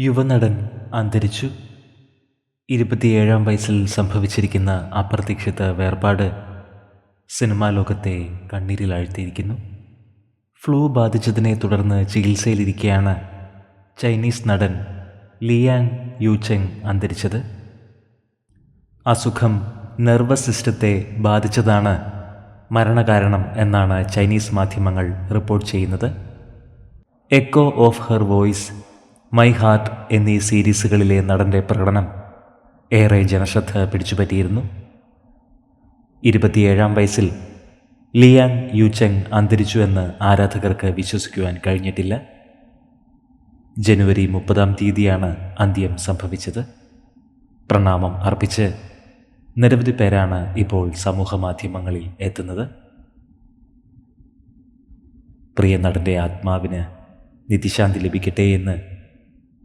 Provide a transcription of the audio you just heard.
യുവനടൻ അന്തരിച്ചു. ഇരുപത്തിയേഴാം വയസ്സിൽ സംഭവിച്ചിരിക്കുന്ന അപ്രതീക്ഷിത വേർപാട് സിനിമാ ലോകത്തെ കണ്ണീരിലാഴ്ത്തിയിരിക്കുന്നു. ഫ്ലൂ ബാധിച്ചതിനെ തുടർന്ന് ചികിത്സയിലിരിക്കെയാണ് ചൈനീസ് നടൻ ലിയാങ് യൂചെങ് അന്തരിച്ചത്. അസുഖം നെർവസ് സിസ്റ്റത്തെ ബാധിച്ചതാണ് മരണകാരണം എന്നാണ് ചൈനീസ് മാധ്യമങ്ങൾ റിപ്പോർട്ട് ചെയ്യുന്നത്. Echo of her voice my heart എന്നീ സീരീസുകളിലെ നടന്റെ പ്രകടനം ഏറെ ജനശ്രദ്ധ പിടിച്ചുപറ്റിയിരുന്നു. ഇരുപത്തിയേഴാം വയസ്സിൽ ലിയാങ് യുചെങ് അന്തരിച്ചു എന്ന് ആരാധകർക്ക് വിശ്വസിക്കുവാൻ കഴിഞ്ഞിട്ടില്ല. ജനുവരി മുപ്പതാം തീയതിയാണ് അന്ത്യം സംഭവിച്ചത്. പ്രണാമം അർപ്പിച്ച് നിരവധി പേരാണ് ഇപ്പോൾ സമൂഹമാധ്യമങ്ങളിൽ എത്തുന്നത്. പ്രിയ നടന്റെ ആത്മാവിന് നിതിശാന്തി ലഭിക്കട്ടെ എന്ന്